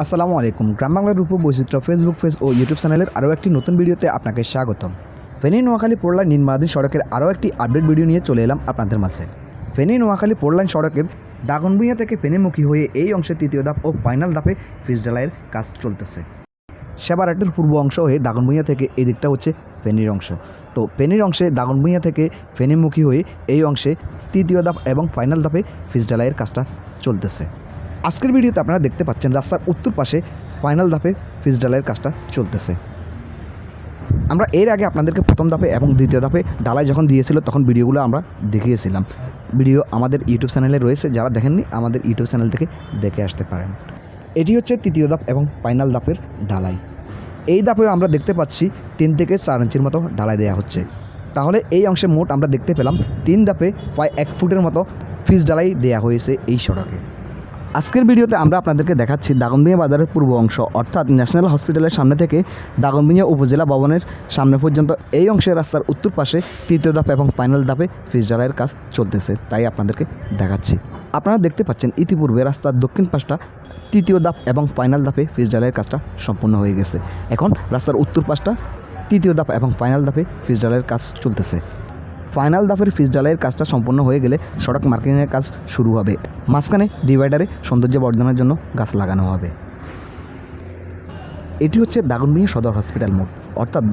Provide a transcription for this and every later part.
আসসালামু আলাইকুম। গ্রাম বাংলার রূপ বৈচিত্র্য ফেসবুক পেজ ও ইউটিউব চ্যানেলের আরও একটি নতুন ভিডিওতে আপনাকে স্বাগতম। ফেনী, নোয়াখালী পোড়লাইন নির্মাণাধীন সড়কের আরও একটি আপডেট ভিডিও নিয়ে চলে এলাম আপনাদের মাঝে। ফেনী, নোয়াখালী পোড়লাইন সড়কের দাগনভূঞা থেকে ফেনীমুখী হয়ে এই অংশে তৃতীয় ধাপ ও ফাইনাল ধাপে ফিস ঢালাইয়ের কাজ চলতেছে। সেবারাটের পূর্ব অংশ হয়ে দাগনভূঞা থেকে এই দিকটা হচ্ছে ফেনীর অংশ। তো ফেনীর অংশে দাগনভূঞা থেকে ফেনীমুখী হয়ে এই অংশে তৃতীয় ধাপ এবং ফাইনাল ধাপে ফিস ঢালাইয়ের কাজটা চলতেছে। আজকের ভিডিওতে আপনারা দেখতে পাচ্ছেন রাস্তার উত্তর পাশে ফাইনাল ধাপে ফিস ডালাইয়ের কাজটা চলতেছে। আমরা এর আগে আপনাদেরকে প্রথম ধাপে এবং দ্বিতীয় ধাপে ডালাই যখন দিয়েছিল তখন ভিডিওগুলো আমরা দেখিয়েছিলাম। ভিডিও আমাদের ইউটিউব চ্যানেলে রয়েছে, যারা দেখেননি আমাদের ইউটিউব চ্যানেল থেকে দেখে আসতে পারেন। এটি হচ্ছে তৃতীয় ধাপ এবং ফাইনাল ধাপের ডালাই। এই ধাপেও আমরা দেখতে পাচ্ছি তিন থেকে চার ইঞ্চির মতো ডালাই দেওয়া হচ্ছে। তাহলে এই অংশে মোট আমরা দেখতে পেলাম তিন ধাপে প্রায় এক ফুটের মতো ফিস ডালাই দেওয়া হয়েছে এই সড়কে। আজকের ভিডিওতে আমরা আপনাদেরকে দেখাচ্ছি দাগনভূঞা বাজারের পূর্ব অংশ, অর্থাৎ ন্যাশনাল হসপিটালের সামনে থেকে দাগনভূঞা উপজেলা ভবনের সামনে পর্যন্ত। এই অংশের রাস্তার উত্তর পাশে তৃতীয় ধাপ এবং ফাইনাল ধাপে ফিস ঢালাইয়ের কাজ চলতেছে, তাই আপনাদেরকে দেখাচ্ছি। আপনারা দেখতে পাচ্ছেন ইতিপূর্বে রাস্তার দক্ষিণ পাশটা তৃতীয় ধাপ এবং ফাইনাল ধাপে ফিস ঢালাইয়ের কাজটা সম্পূর্ণ হয়ে গেছে। এখন রাস্তার উত্তর পাশটা তৃতীয় ধাপ এবং ফাইনাল ধাপে ফিস ঢালাইয়ের কাজ চলতেছে। ফাইনাল দাফের ফিস ঢালাইয়ের কাজটা সম্পূর্ণ হয়ে গেলে সড়ক মার্কেটিংয়ের কাজ শুরু হবে। মাঝখানে ডিভাইডারে সৌন্দর্য বর্ধনের জন্য গাছ লাগানো হবে। এটি হচ্ছে দাগনভূঞা সদর হসপিটাল মোড়। অর্থাৎ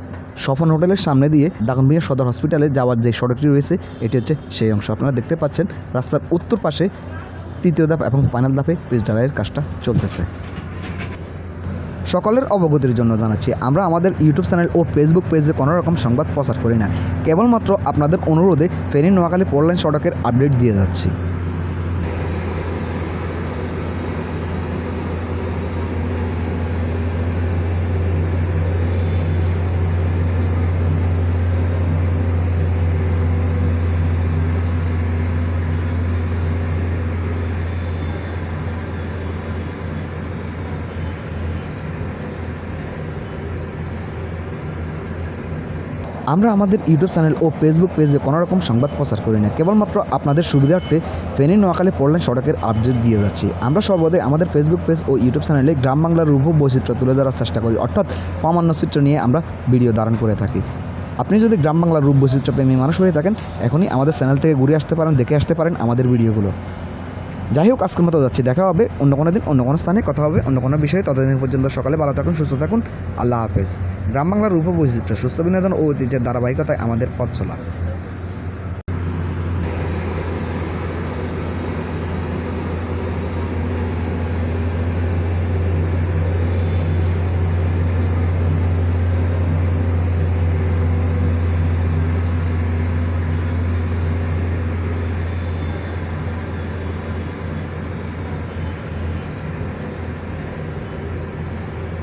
সফন হোটেলের সামনে দিয়ে দাগনভূঞা সদর হসপিটালে যাওয়ার যে সড়কটি রয়েছে, এটি হচ্ছে সেই অংশ। আপনারা দেখতে পাচ্ছেন, রাস্তার উত্তর পাশে তৃতীয় ধাপ এবং ফাইনাল ধাপে পিচ ঢালাইয়ের কাজটা চলতেছে। সকলের অবগতির জন্য জানাচ্ছি, আমরা আমাদের ইউটিউব চ্যানেল ও ফেসবুক পেজে কোনো রকম সংবাদ প্রচার করি না। কেবলমাত্র আপনাদের অনুরোধে ফেনী নোয়াখালী পোরলাইন সড়কের আপডেট দিয়ে যাচ্ছি। আমরা আমাদের ইউটিউব চ্যানেল ও ফেসবুক পেজে কোনো রকম সংবাদ প্রচার করি না। কেবলমাত্র আপনাদের সুবিধার্থে ফেনী নোয়াখালী পড়লেন সড়কের আপডেট দিয়ে যাচ্ছি। আমরা সর্বদাই আমাদের ফেসবুক পেজ ও ইউটিউব চ্যানেলে গ্রাম বাংলার রূপ বৈচিত্র্য তুলে ধরার চেষ্টা করি। অর্থাৎ প্রামাণ্য চিত্র নিয়ে আমরা ভিডিও ধারণ করে থাকি। আপনি যদি গ্রাম বাংলার রূপ বৈচিত্র্য প্রেমী মানুষ হয়ে থাকেন, এখনই আমাদের চ্যানেল থেকে ঘুরে আসতে পারেন, দেখে আসতে পারেন আমাদের ভিডিওগুলো। যাই হোক আজকের মতো যাচ্ছি, দেখা হবে অন্য কোনো দিন, অন্য কোনো স্থানে, কথা হবে অন্য কোনো বিষয়ে। ততদিন পর্যন্ত সকালে ভালো থাকুন, সুস্থ থাকুন। আল্লাহ হাফেজ। গ্রাম বাংলার রূপ বৈচিত্র্য সুস্থ বিনোদন ও ঐতিহ্যের ধারাবাহিকতায় আমাদের পথ চলা।